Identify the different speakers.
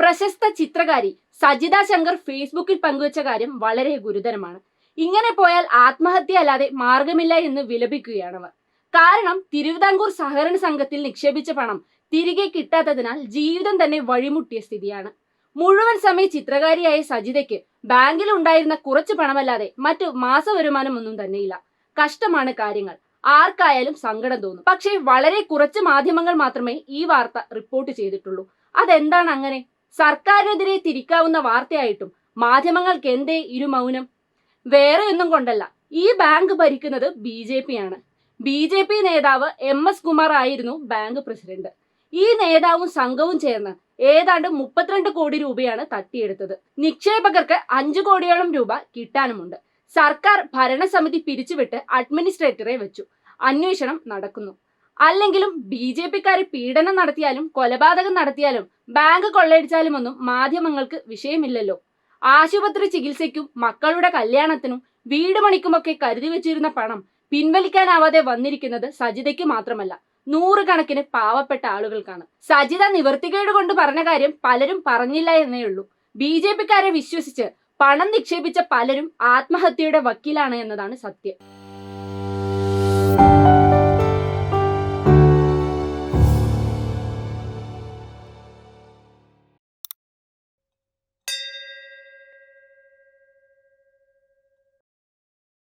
Speaker 1: പ്രശസ്ത ചിത്രകാരി സജിത ശങ്കർ ഫേസ്ബുക്കിൽ പങ്കുവച്ച കാര്യം വളരെ ഗുരുതരമാണ്. ഇങ്ങനെ പോയാൽ ആത്മഹത്യ അല്ലാതെ മാർഗമില്ല എന്ന് വിലപിക്കുകയാണവർ. കാരണം തിരുവിതാംകൂർ സഹകരണ സംഘത്തിൽ നിക്ഷേപിച്ച പണം തിരികെ കിട്ടാത്തതിനാൽ ജീവിതം തന്നെ വഴിമുട്ടിയ സ്ഥിതിയാണ്. മുഴുവൻ സമയ ചിത്രകാരിയായ സജിതയ്ക്ക് ബാങ്കിൽ ഉണ്ടായിരുന്ന കുറച്ച് പണമല്ലാതെ മറ്റു മാസ വരുമാനമൊന്നും തന്നെയില്ല. കഷ്ടമാണ് കാര്യങ്ങൾ. ആർക്കായാലും സങ്കടം തോന്നും. പക്ഷേ വളരെ കുറച്ച് മാധ്യമങ്ങൾ മാത്രമേ ഈ വാർത്ത റിപ്പോർട്ട് ചെയ്തിട്ടുള്ളൂ. അതെന്താണ് അങ്ങനെ? സർക്കാരിനെതിരെ തിരിക്കാവുന്ന വാർത്തയായിട്ടും മാധ്യമങ്ങൾക്ക് എന്തേ ഇരുമൗനം വേറെ ഒന്നും കൊണ്ടല്ല. ഈ ബാങ്ക് ഭരിക്കുന്നത് ബി ജെ പി ആണ് ബി ജെ പി നേതാവ് എം എസ് കുമാർ ആയിരുന്നു ബാങ്ക് പ്രസിഡന്റ്. ഈ നേതാവും സംഘവും ചേർന്ന് ഏതാണ്ട് മുപ്പത്തിരണ്ട് കോടി രൂപയാണ് തട്ടിയെടുത്തത്. നിക്ഷേപകർക്ക് അഞ്ചു കോടിയോളം രൂപ കിട്ടാനുമുണ്ട്. സർക്കാർ ഭരണസമിതി പിരിച്ചുവിട്ട് അഡ്മിനിസ്ട്രേറ്ററെ വെച്ചു. അന്വേഷണം നടക്കുന്നു. അല്ലെങ്കിലും ബി ജെ പിക്കാരെ പീഡനം നടത്തിയാലും കൊലപാതകം നടത്തിയാലും ബാങ്ക് കൊള്ളയടിച്ചാലും ഒന്നും മാധ്യമങ്ങൾക്ക് വിഷയമില്ലല്ലോ. ആശുപത്രി ചികിത്സയ്ക്കും മക്കളുടെ കല്യാണത്തിനും വീട് പണിക്കുമൊക്കെ കരുതി വെച്ചിരുന്ന പണം പിൻവലിക്കാനാവാതെ വന്നിരിക്കുന്നത് സജിതയ്ക്ക് മാത്രമല്ല നൂറുകണക്കിന് പാവപ്പെട്ട ആളുകൾക്കാണ്. സജിത നിവർത്തികേട് കൊണ്ട് പറഞ്ഞ കാര്യം പലരും പറഞ്ഞില്ല എന്നേ ഉള്ളൂ. ബി ജെ പിക്കാരെ വിശ്വസിച്ച് പണം നിക്ഷേപിച്ച പലരും ആത്മഹത്യയുടെ വക്കീലാണ് എന്നതാണ് സത്യം.